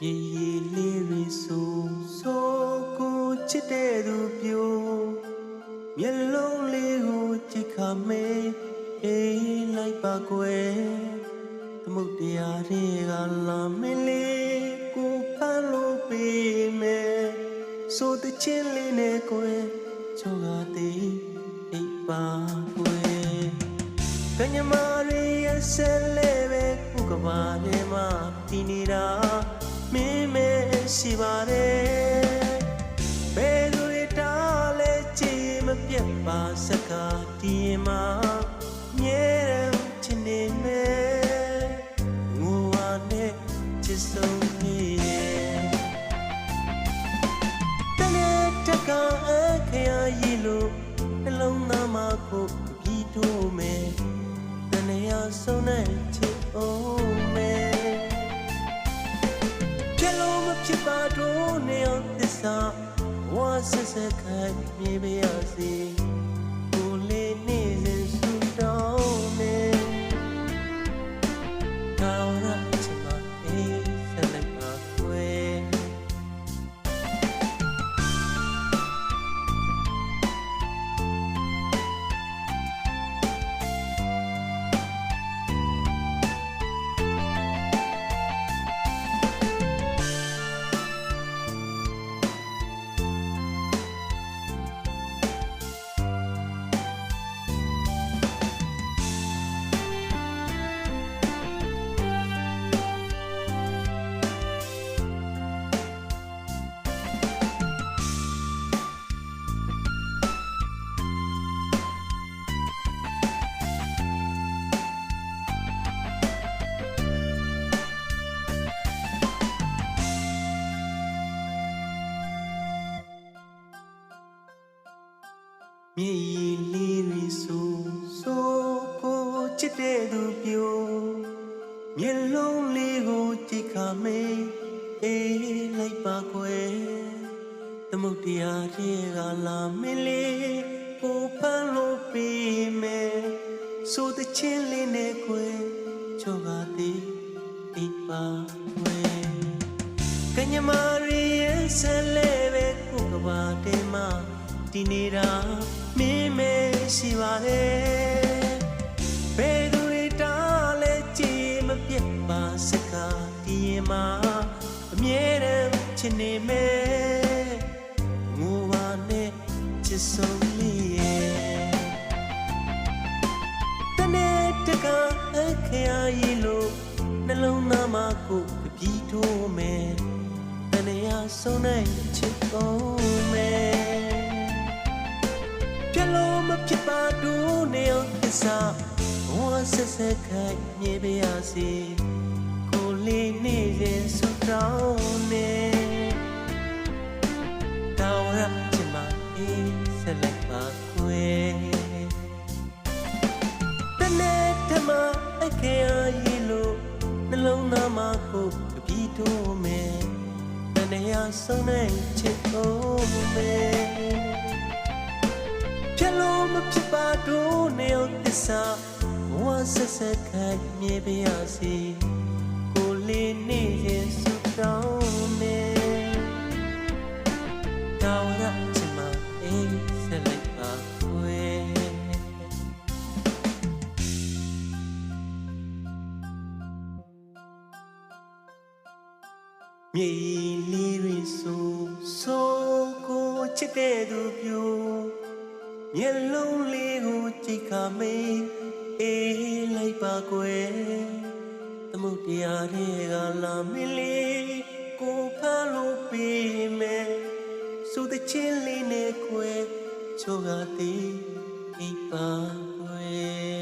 ပြေးရည်လေးရီဆိုဆိုကိုချစ်တဲ့သူပြိုမျက်လုံးလေးကိုကြည့်ခမေးအေးလိုက်ပါကွယ်သမုတ်တရားတွေကလာမင်းလေးကိုဖမ်းလို့ပေးမယ်ဆိုတဲ့ချင်းလေးနဲ့ကွယ်ချောကသေးအိပ်ပါကွယ်ကညမာရီရဲ့ဆဲလဲပဲခုကဘာထဲမှာတည်နေတာမင်းမဲ ရှိပါတယ်ဘယ်လိုရတာလဲကြည်မပြတ်ပါစကားဒီမှာမြဲတယ်ချင်နေမယ်ငိုဝါနဲ့ချစ်ဆုံးနေရဲ့တနေ့တကအခရာရီလို့နှလုံးသားမှာကိုပြီးထိုးမယ်တနေရာဆုံးနဲ့ချစ်အောင် တော့နေအောင်သစ္စာဝါဆက်ဆက်ခိုင်မြေပါရစေကိုလေးနေ မြေရီလေးရီဆိုဆိုကိုချစ်တဲ့သူပြိုမျက်လုံးလေးကိုကြည့်ခမေးအေးလိုက်ပါကွယ်သမုတ်တရားတွေကလာမင်းလေးကိုဖမ်းလို့ပြီးမယ်ဆိုတဲ့ချင်းလေးနဲ့ကွယ်ချောကသေးအိပ်ပါကွယ်ကညမာရီရဲ့ဆဲလဲပဲကိုကဘာတဲမှာတည်နေတာမင်းမ ရှိပါနဲ့ဘယ်သူတွေတားလဲကြည်မပြတ်ပါစကားဒီရင်မှာအမြဲတမ်းချင်နေမယ်ငိုပါနဲ့ချစ်ဆုံးလေးရဲ့တနေ့တကအခရာရီလို့နှလုံးသားမှာကိုယ်ကပြီးထိုးမယ်တနေ့ရဆုံးနိုင်ချစ်ကုန် ဖြစ်ပါတို့နေအောင်သစ္စာဘဝဆက်ဆက်ခိုင်မြေပါရစေကိုလေးနေရင်ဆုတောင်းနေတောင်းရချင်မအေးဆက်လက်ပါခွေတနေ့တမအခေအရီလို့နှလုံးသားမှာကိုကပြီးထိုးမယ်တနေ့ရဆုံးနိုင်ချစ်ကုန်မယ်ပြလုံး မဖြစ်ပါတော့နေအောင်သစ္စာဘဝဆက်ဆက်ခိုင်မြေပါရစေကိုလေးနေရင်ဆုတောင်းမယ်တောင်းရချင်မအေးဆက်လိုက်ပါခွေမြေလေးရီဆိုဆိုကိုချစ်တဲ့သူပြို မျက်လုံးလေးကိုကြည့်ခမေးအေးလိုက်ပါကွယ်သမုတ်တရားတွေကလာမင်းလေးကိုဖမ်းလို့ပေးမယ်ဆိုတဲ့ချင်းလေးနဲ့ကွယ်ချိုကသေးအိပ်ပါကွယ်